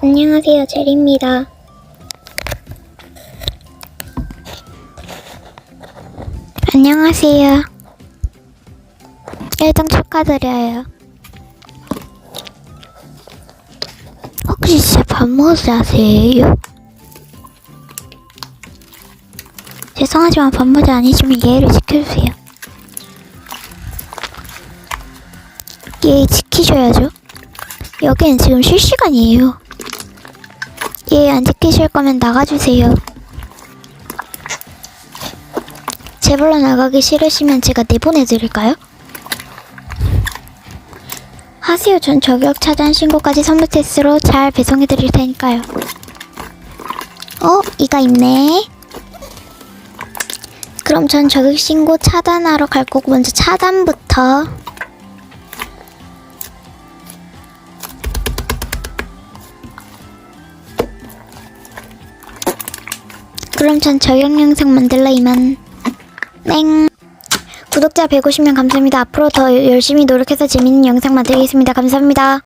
안녕하세요, 제리입니다. 안녕하세요. 1등 축하드려요. 혹시 진짜 밥 먹어서 자세요? 죄송하지만 반모자 아니시면 예의를 지켜주세요. 예의 지키셔야죠. 여기는 지금 쉴 시간이에요. 예의 안 지키실 거면 나가주세요. 제발로 나가기 싫으시면 제가 내보내드릴까요? 하세요. 전 저격 차단 신고까지 선물 테스트로 잘 배송해드릴 테니까요. 어? 이가 있네. 그럼 전 저격 신고 차단하러 갈 거고 먼저 차단부터. 그럼 전 저격 영상 만들러 이만. 땡. 구독자 150명 감사합니다. 앞으로 더 열심히 노력해서 재밌는 영상 만들겠습니다. 감사합니다.